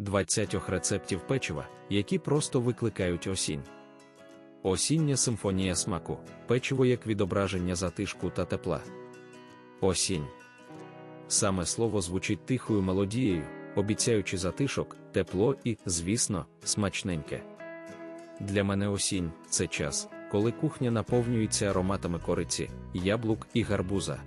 20 рецептів печива, які просто викликають осінь. Осіння симфонія смаку, печиво як відображення затишку та тепла. Осінь. Саме слово звучить тихою мелодією, обіцяючи затишок, тепло і, звісно, смачненьке. Для мене осінь це час, коли кухня наповнюється ароматами кориці, яблук і гарбуза.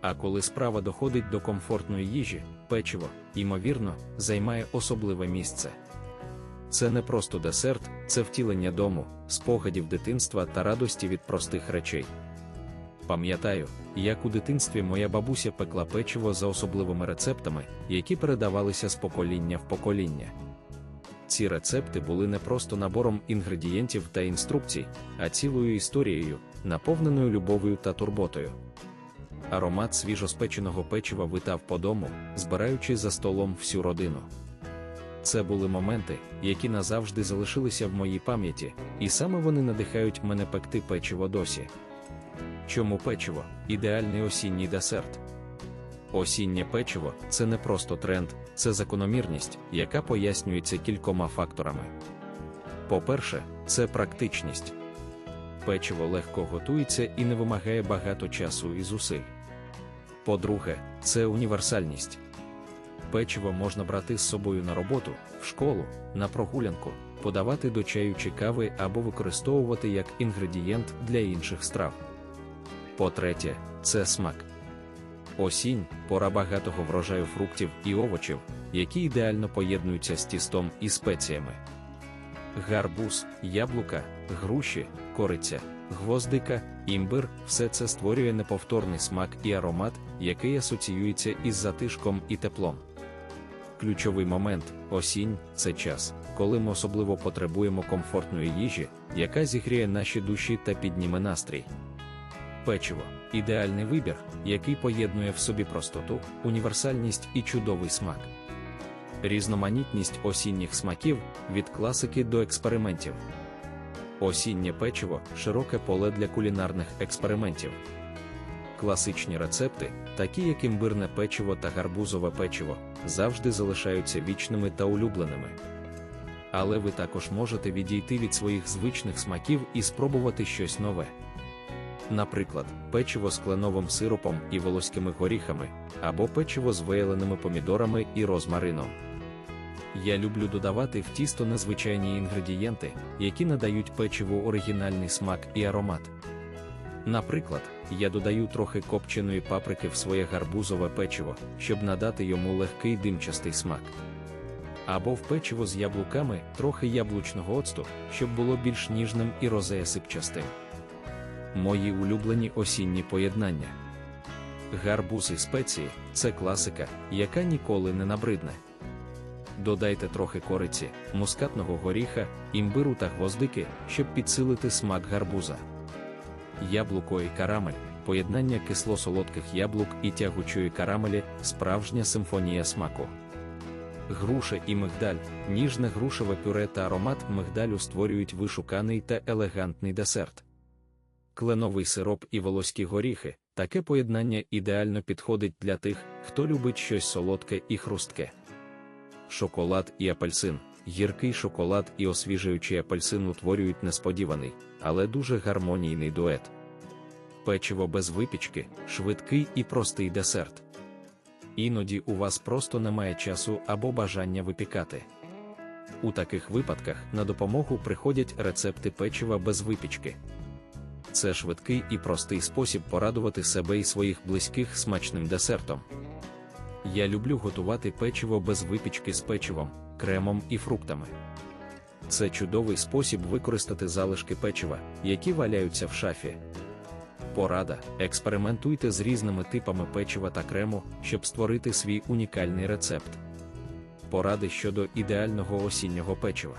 А коли справа доходить до комфортної їжі, печиво, ймовірно, займає особливе місце. Це не просто десерт, це втілення дому, спогадів дитинства та радості від простих речей. Пам'ятаю, як у дитинстві моя бабуся пекла печиво за особливими рецептами, які передавалися з покоління в покоління. Ці рецепти були не просто набором інгредієнтів та інструкцій, а цілою історією, наповненою любов'ю та турботою. Аромат свіжоспеченого печива витав по дому, збираючи за столом всю родину. Це були моменти, які назавжди залишилися в моїй пам'яті, і саме вони надихають мене пекти печиво досі. Чому печиво ідеальний осінній десерт? Осіннє печиво це не просто тренд, це закономірність, яка пояснюється кількома факторами. По-перше, це практичність. Печиво легко готується і не вимагає багато часу і зусиль. По-друге, це універсальність. Печиво можна брати з собою на роботу, в школу, на прогулянку, подавати до чаю чи кави або використовувати як інгредієнт для інших страв. По-третє, це смак. Осінь пора багатого врожаю фруктів і овочів, які ідеально поєднуються з тістом і спеціями. Гарбуз, яблука, груші, кориця, гвоздика, імбир все це створює неповторний смак і аромат, який асоціюється із затишком і теплом. Ключовий момент осінь це час, коли ми особливо потребуємо комфортної їжі, яка зігріє наші душі та підніме настрій. Печиво ідеальний вибір, який поєднує в собі простоту, універсальність і чудовий смак. Різноманітність осінніх смаків від класики до експериментів. Осіннє печиво широке поле для кулінарних експериментів. Класичні рецепти, такі як імбирне печиво та гарбузове печиво, завжди залишаються вічними та улюбленими. Але ви також можете відійти від своїх звичних смаків і спробувати щось нове. Наприклад, печиво з кленовим сиропом і волоськими горіхами, або печиво з вияленими помідорами і розмарином. Я люблю додавати в тісто незвичайні інгредієнти, які надають печиву оригінальний смак і аромат. Наприклад, я додаю трохи копченої паприки в своє гарбузове печиво, щоб надати йому легкий димчастий смак. Або в печиво з яблуками трохи яблучного оцту, щоб було більш ніжним і розеясипчастим. Мої улюблені осінні поєднання. Гарбуз і спеції це класика, яка ніколи не набридне. Додайте трохи кориці, мускатного горіха, імбиру та гвоздики, щоб підсилити смак гарбуза. Яблуко і карамель поєднання кисло-солодких яблук і тягучої карамелі справжня симфонія смаку. Груша і мигдаль, ніжне грушеве пюре та аромат мигдалю створюють вишуканий та елегантний десерт. Кленовий сироп і волоські горіхи таке поєднання ідеально підходить для тих, хто любить щось солодке і хрустке. Шоколад і апельсин. Гіркий шоколад і освіжуючий апельсин утворюють несподіваний, але дуже гармонійний дует. Печиво без випічки, швидкий і простий десерт. Іноді у вас просто немає часу або бажання випікати. У таких випадках на допомогу приходять рецепти печива без випічки. Це швидкий і простий спосіб порадувати себе і своїх близьких смачним десертом. Я люблю готувати печиво без випічки з печивом, кремом і фруктами. Це чудовий спосіб використати залишки печива, які валяються в шафі. Порада: експериментуйте з різними типами печива та крему, щоб створити свій унікальний рецепт. Поради щодо ідеального осіннього печива.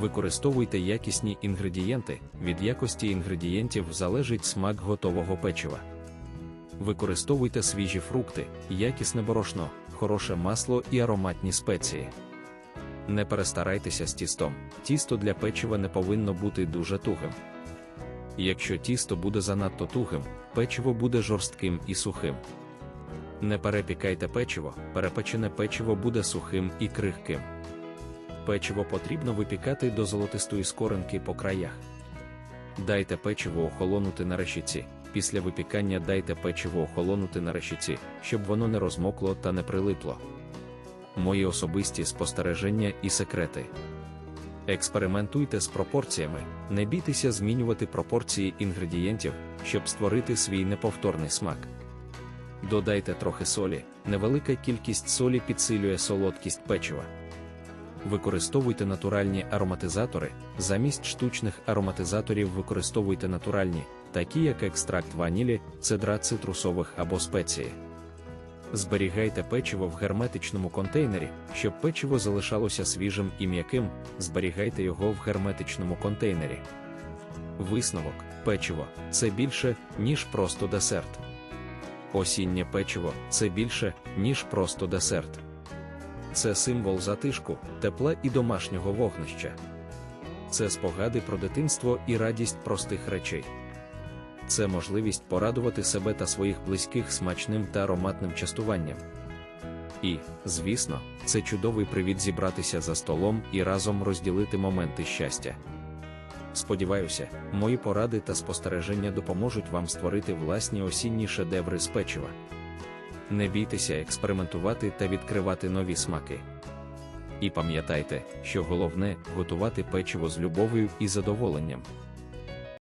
Використовуйте якісні інгредієнти, від якості інгредієнтів залежить смак готового печива. Використовуйте свіжі фрукти, якісне борошно, хороше масло і ароматні спеції. Не перестарайтеся з тістом, тісто для печива не повинно бути дуже тугим. Якщо тісто буде занадто тугим, печиво буде жорстким і сухим. Не перепікайте печиво, перепечене печиво буде сухим і крихким. Печиво потрібно випікати до золотистої скоринки по краях. Дайте печиво охолонути на решіці. Після випікання дайте печиво охолонути на решіці, щоб воно не розмокло та не прилипло. Мої особисті спостереження і секрети. Експериментуйте з пропорціями, не бійтеся змінювати пропорції інгредієнтів, щоб створити свій неповторний смак. Додайте трохи солі, невелика кількість солі підсилює солодкість печива. Використовуйте натуральні ароматизатори, замість штучних ароматизаторів використовуйте натуральні, такі як екстракт ванілі, цедра цитрусових або спеції. Зберігайте печиво в герметичному контейнері, щоб печиво залишалося свіжим і м'яким, зберігайте його в герметичному контейнері. Висновок печиво це більше, ніж просто десерт. Осіннє печиво це більше, ніж просто десерт. Це символ затишку, тепла і домашнього вогнища. Це спогади про дитинство і радість простих речей. Це можливість порадувати себе та своїх близьких смачним та ароматним частуванням. І, звісно, це чудовий привід зібратися за столом і разом розділити моменти щастя. Сподіваюся, мої поради та спостереження допоможуть вам створити власні осінні шедеври з печива. Не бійтеся експериментувати та відкривати нові смаки. І пам'ятайте, що головне готувати печиво з любов'ю і задоволенням.